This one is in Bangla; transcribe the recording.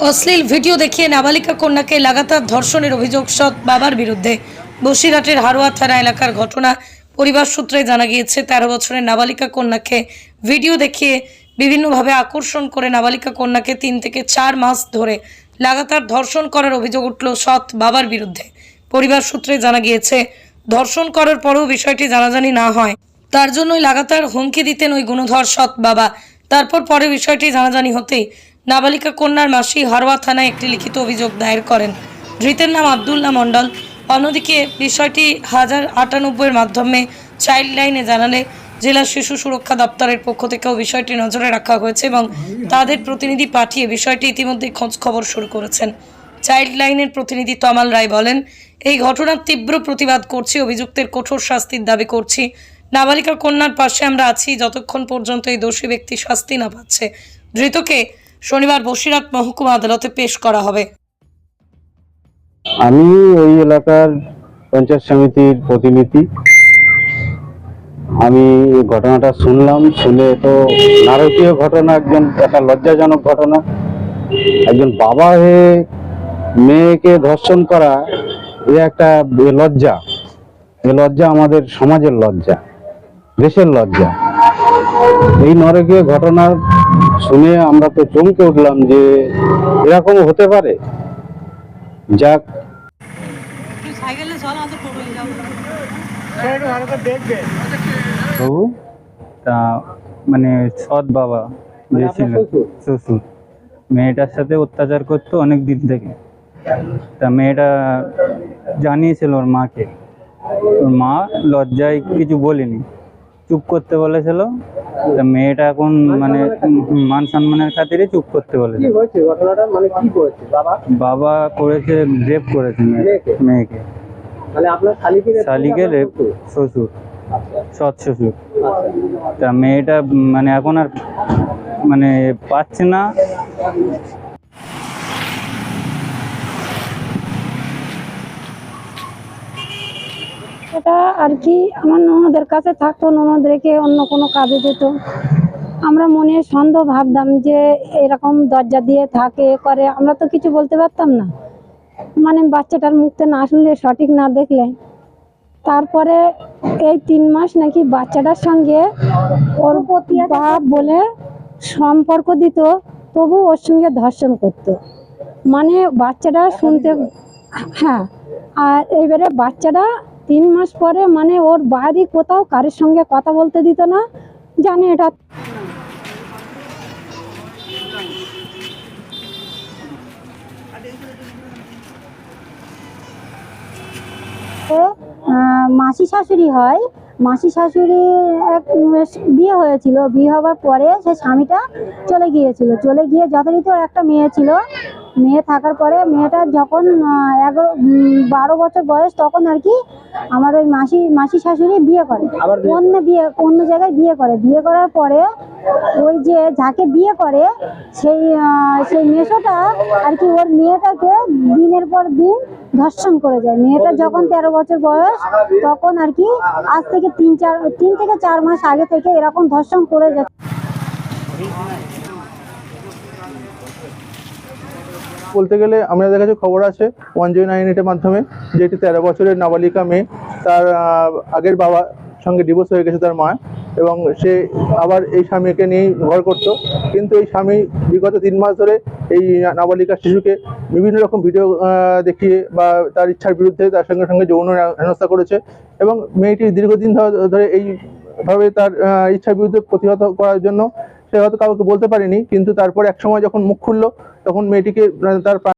অশ্লীল ভিডিও দেখিয়ে নাবালিকা কন্যাকে লাগাতার ধর্ষণের অভিযোগ সৎ বাবার বিরুদ্ধে। বসিরহাটের হারোয়া থানা এলাকার ঘটনা পরিবার সূত্রে জানা গিয়েছে, তেরো বছরের নাবালিকা কন্যাকে ভিডিও দেখিয়ে বিভিন্নভাবে আকর্ষণ করে নাবালিকা কন্যাকে তিন থেকে চার মাস ধরে লাগাতার ধর্ষণ করার অভিযোগ উঠল সৎ বাবার বিরুদ্ধে। পরিবার সূত্রে জানা গিয়েছে, ধর্ষণ করার পরেও বিষয়টি জানাজানি না হয়। তার জন্যই লাগাতার হুমকি দিতেন ওই গুণধর সৎ বাবা। তারপর পরে বিষয়টি জানাজানি হতেই নাবালিকা কন্যার মাসি হারোয়া থানায় একটি লিখিত অভিযোগ দায়ের করেন। ধৃতের নাম আবদুল্লাহ মণ্ডল। অন্যদিকে বিষয়টি হাজার আটানব্বইয়ের মাধ্যমে চাইল্ড লাইনে জানালে জেলা শিশু সুরক্ষা দপ্তরের পক্ষ থেকেও বিষয়টি নজরে রাখা হয়েছে এবং তাদের প্রতিনিধি পাঠিয়ে বিষয়টি ইতিমধ্যে খোঁজ খবর শুরু করেছেন। চাইল্ড লাইনের প্রতিনিধি তমাল রায় বলেন, এই ঘটনার তীব্র প্রতিবাদ করছি, অভিযুক্তের কঠোর শাস্তির দাবি করছি। নাবালিকা কন্যার পাশে আমরা আছি, যতক্ষণ পর্যন্ত এই দোষী ব্যক্তি শাস্তি না পাচ্ছে। ধৃতকে শনিবার বসিরহাট মহকুমা আদালতে পেশ করা হবে। আমি ওই এলাকার পঞ্চায়েত সমিতির প্রতিনিধি। আমি ঘটনাটা শুনলাম, শুনে তো নারকীয় ঘটনা, একজন একটা লজ্জাজনক ঘটনা। একজন বাবা হয়ে মেয়েকে ধর্ষণ করা, এ একটা লজ্জা। এ লজ্জা আমাদের সমাজের লজ্জা, দেশের লজ্জা। এই নরকীয় ঘটনা শুনে আমরা তো চমকে উঠলাম যে এরকম হতে পারে। যাক। বাবু তা মানে সৎ বাবা যে ছিল শ্বশুর? মেয়েটার সাথে অত্যাচার করতো অনেক দিন থেকে। তা মেয়েটা জানিয়েছিল ওর মাকে। ওর মা লজ্জায় কিছু বলেনি। চুপ করতে বলেছিল। তা মেয়েটা এখন মানে মান সম্মানের খাতিরে চুপ করতে বলেছে। ঘটনাটা মানে বাবা? করেছে রেপ করেছে মেয়ে- মেয়েকে? শালিকে শালিকে রেপ শ্বশুর? সৎ শ্বশুর। তা মেয়েটা মানে এখন আর মানে পাচ্ছে না। এটা আর কি আমার ননদের কাছে থাকতো ননদ রেখে অন্য কোনো কাজে যেত আমরা মনে সন্দেহ ভাবতাম যে এরকম দরজা দিয়ে থাকে করে। আমরা তো কিছু বলতে পারতাম না। মানে বাচ্চাটার মুখতে না শুনলে, সঠিক না দেখলে। তারপরে এই তিন মাস নাকি বাচ্চাটার সঙ্গে ওর বাপ বলে সম্পর্ক দিত, তবু ওর সঙ্গে ধর্ষণ করতো। মানে বাচ্চাটা শুনতে হ্যাঁ আর এবারে বাচ্চাটা তিন মাস পরে মানে ওর বাড়ি কোথাও কারোর সঙ্গে কথা বলতে দিত না, জানে এটা। মাসি শাশুড়ি হয়। মাসি শাশুড়ি এক বিয়ে হয়েছিল। বিয়ে হওয়ার পরে সে স্বামীটা চলে গিয়েছিল। চলে গিয়ে যথারীতি একটা মেয়ে ছিল। মেয়ে থাকার পরে মেয়েটা যখন এগারো বারো বছর বয়স তখন আর কি আমার ওই মাসি মাসি শাশুড়ি বিয়ে করে। অন্য বিয়ে অন্য জায়গায় বিয়ে করে। বিয়ে করার পরে ওই যে যাকে বিয়ে করে সেই সেই মেশোটা আর কি ওর মেয়েটাকে দিনের পর দিন ধর্ষণ করে যায়। মেয়েটা যখন তেরো বছর বয়স তখন আর কি আজ থেকে তিন চার তিন থেকে চার মাস আগে থেকে এরকম ধর্ষণ করে যায়। বলতে গেলে আমাদের কাছে খবর আছে ওয়ান জিরো নাইন এইটের মাধ্যমে যে একটি তেরো বছরের নাবালিকা মেয়ে, তার আগের বাবা সঙ্গে ডিভোর্স হয়ে গেছে তার মা এবং সে আবার এই স্বামীকে নিয়েই ঘর করতো। কিন্তু এই স্বামী বিগত তিন মাস ধরে এই নাবালিকা শিশুকে বিভিন্ন রকম ভিডিও দেখিয়ে বা তার ইচ্ছার বিরুদ্ধে তার সঙ্গে সঙ্গে যৌন হেনস্থা করেছে এবং মেয়েটি দীর্ঘদিন ধরে এইভাবে তার ইচ্ছার বিরুদ্ধে প্রতিহত করার জন্য হয়তো কাউকে বলতে পারেনি, কিন্তু তারপর এক সময় যখন মুখ খুললো, তখন মেয়েটিকে তার প্রাণ